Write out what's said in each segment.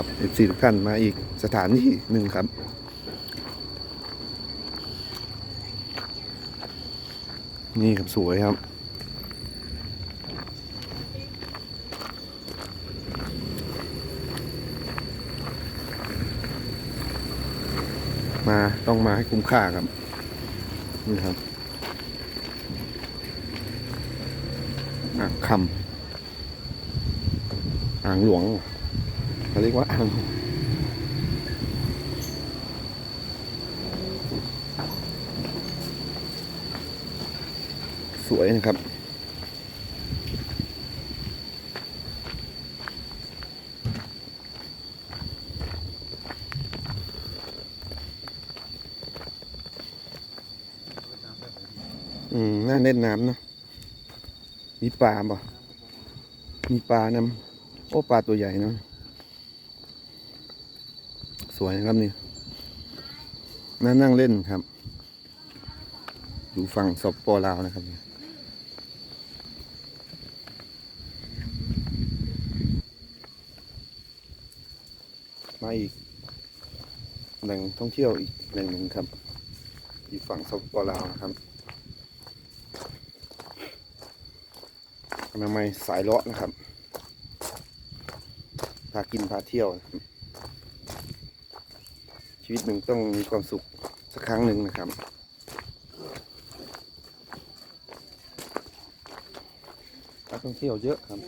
ครับ FC ทุกท่านมาอีกสถานที่หนึ่งครับ นี่ครับสวยครับมาต้องมาให้คุ้มค่าครับ นี่ครับอ่างคำอ่างหลวง เขาเรียกว่าอ่างสวยนะครับอืมน่าเล่นน้ำเนอะมีปลาบ่มีปลานำโอ้ปลาตัวใหญ่เนาะ สวยนะครับนี่น่านั่งเล่นครับอยู่ฝั่งสปปลาวนะครับนี่มาอีกแหล่งท่องเที่ยวอีกแหล่งหนึ่งครับ อยู่ฝั่งสปปลาวนะครับอนามัยสายเลาะนะครับ พากินพาเที่ยวนะครับ ชีวิตหนึ่งต้องมีความสุขสักครั้งหนึ่งนะครับ นักท่องเที่ยวเยอะครับ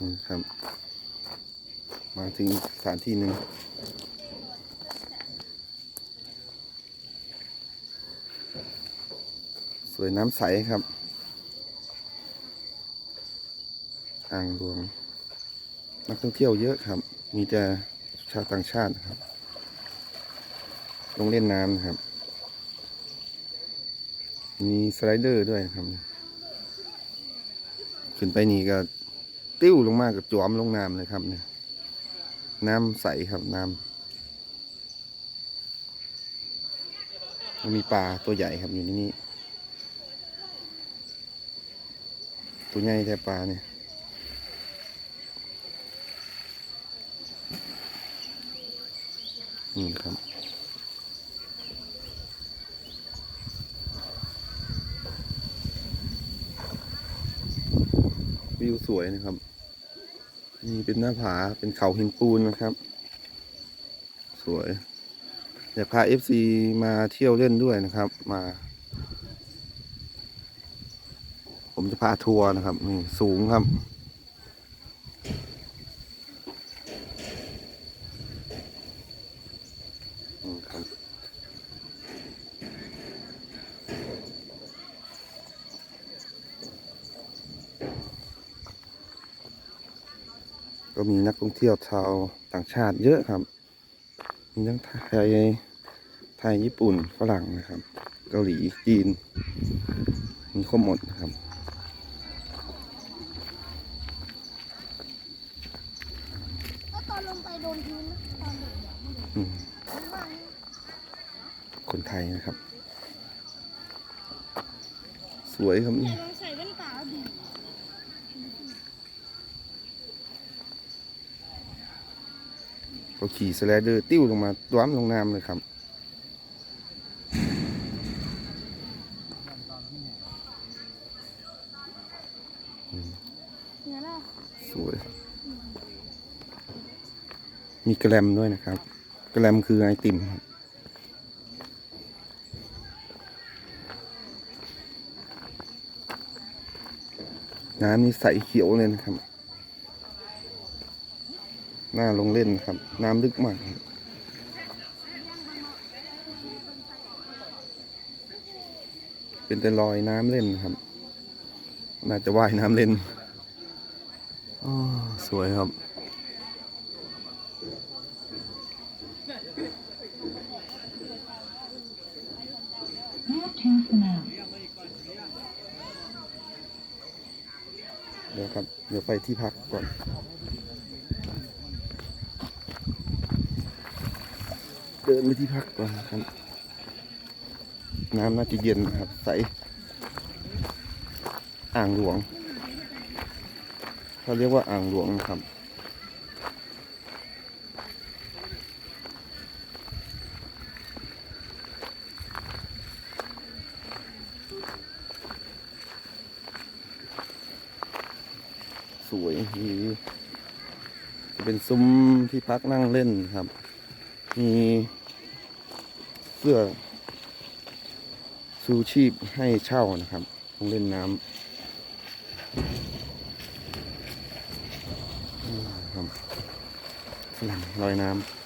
นี่ครับ มาถึงสถานที่หนึ่งสวยน้ำใสครับ อ่างหลวง นักท่องเที่ยวเยอะครับ มีแต่ชาวต่างชาติครับ ลงเล่นน้ำนครับ มีสไลเดอร์ด้วยครับ ขึ้นไปนี่ก็ติ้วลงมากกับจวมลงน้ำเลยครับเนี่ยน้ำใสครับน้ำมันมีปลาตัวใหญ่ครับอยู่ในนี้ ตัวใหญ่แท้ปลาเนี่ย นี่ครับวิวสวยนะครับ นี่เป็นหน้าผาเป็นเขาหินปูนนะครับ สวยอยากพา FC มาเที่ยวเล่นด้วยนะครับ มา ผมจะพาทัวร์นะครับนี่สูงครับ นี่ครับ ก็มีนักท่องเที่ยวชาวต่างชาติเยอะครับ มีทั้งไทยไทยญี่ปุ่นฝรั่งนะครับ เกาหลีจีน มีครบหมดครับ ก็ตอนลงไปโดนพื้นนะตอนเด็กอะไม่โดน อืม ข้างล่าง คนไทยนะครับ สวยครับนี่ยลองใส่แว่นตาดูก็ขี่สไลเดอร์ติ้วลงมาต้วมลงน้ำเลยครับสวย มีแกลมด้วยนะครับ แกลมคือไอติมครับ น้ำนี่ใสเขียวเลยนะครับน่าลงเล่นครับ น้ำลึกมากเป็นแต่ลอยน้ำเล่นครับ น่าจะว่ายน้ำเล่น อ๋อ สวยครับ เดี๋ยวครับ เดี๋ยวไปที่พักก่อนเดินไปที่พักก่อนครับ น้ำน่าจะเย็นนะครับ ใส อ่างหลวงเขาเรียกว่าอ่างหลวงนะครับ ส วยมีเป็นซุ้มที่พักนั่งเล่นครับ มีเสื้อชูชีพให้เช่านะครับลงเล่นน้ำอืมครับฝรั่งลอยน้ำ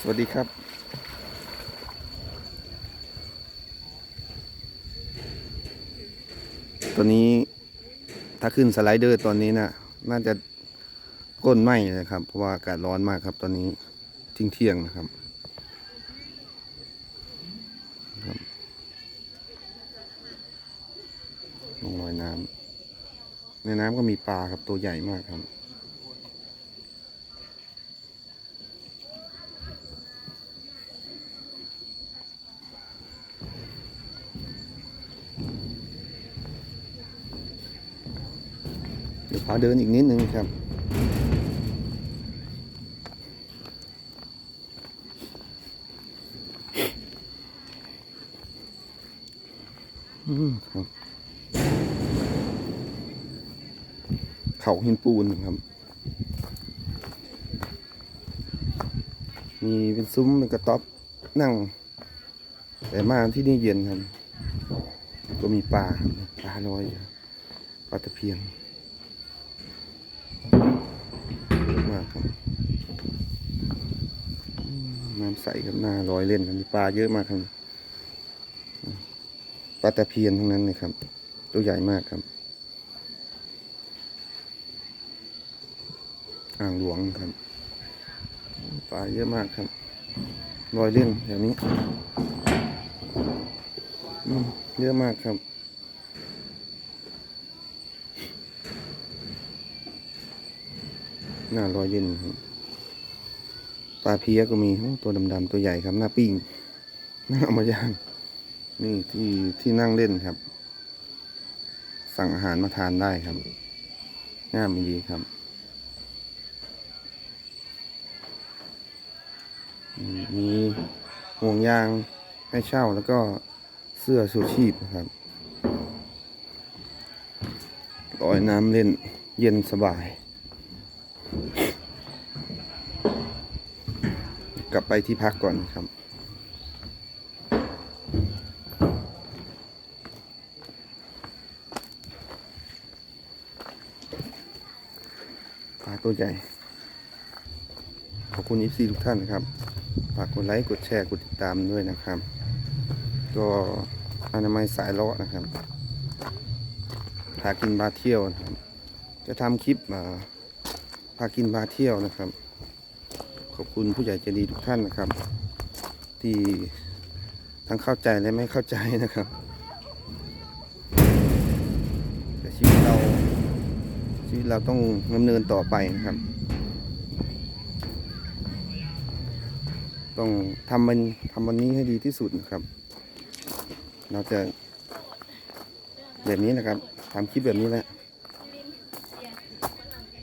สวัสดีครับ ตัวนี้ถ้าขึ้นสไลเดอร์ตอนนี้นะน่าจะก้นไหมนะครับ เพราะว่าอากาศร้อนมากครับ ตอนนี้ทิ้งเที่ยงนะครับลงลอยน้ำในน้ำก็มีปลาครับตัวใหญ่มากครับ ขอเดินอีกนิดนึงครับ อืมครับ เขาหินปูนครับ มีเป็นซุ้มเป็นกระต๊อบนั่ง แต่มาที่นี่เย็นครับ ก็มีปลาปลาลอยอยู่ปลาตะเพียน เยอะมาก ครับน้ำใสครับหน้าลอยเล่นกันมีปลาเยอะมากครับปลาตะเพียนทั้งนั้นเลยครับตัวใหญ่มากครับ อ่างหลวงครับ ปลาเยอะมากครับลอยเล่นแถวนี้เยอะมากครับ หน้าลอยเล่นครับปลาเพียก็มีตัวดำๆตัวใหญ่ครับ หน้าปิ้งหน้าเอามาย่างนี่ที่ที่นั่งเล่นครับ สั่งอาหารมาทานได้ครับง่ามดีครับมีห่วงยางให้เช่าแล้วก็เสื้อชูชีพครับลอยน้ำเล่นเย็นสบาย กลับไปที่พักก่อนครับ ปลาตัวใหญ่ ขอบคุณอีซีทุกท่านนะครับ ฝากกดไลค์ กดแชร์ กดติดตามด้วยนะครับ ก็อนามัยสายเลาะนะครับพากินบาเที่ยวนะครับ จะทำคลิปอ่าพากินบาเที่ยวนะครับ อบคุณผู้ใหญ่ใจดีทุกท่านนะครับ ที่ทั้งเข้าใจและไม่เข้าใจนะครับ แต่ชีวิตเราชีวิตเราต้องดำเนินต่อไปนะครับ ต้องทำมันทำวันนี้ให้ดีที่สุดนะครับ เราจะแบบนี้นะครับทำคลิปแบบนี้แหละ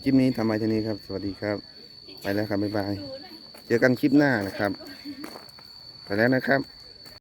คลิปนี้ทำไมทีนี้ครับ สวัสดีครับ ไปแล้วครับ บ๊ายบาย เจอกันคลิปหน้านะครับ ไปแล้วนะครับ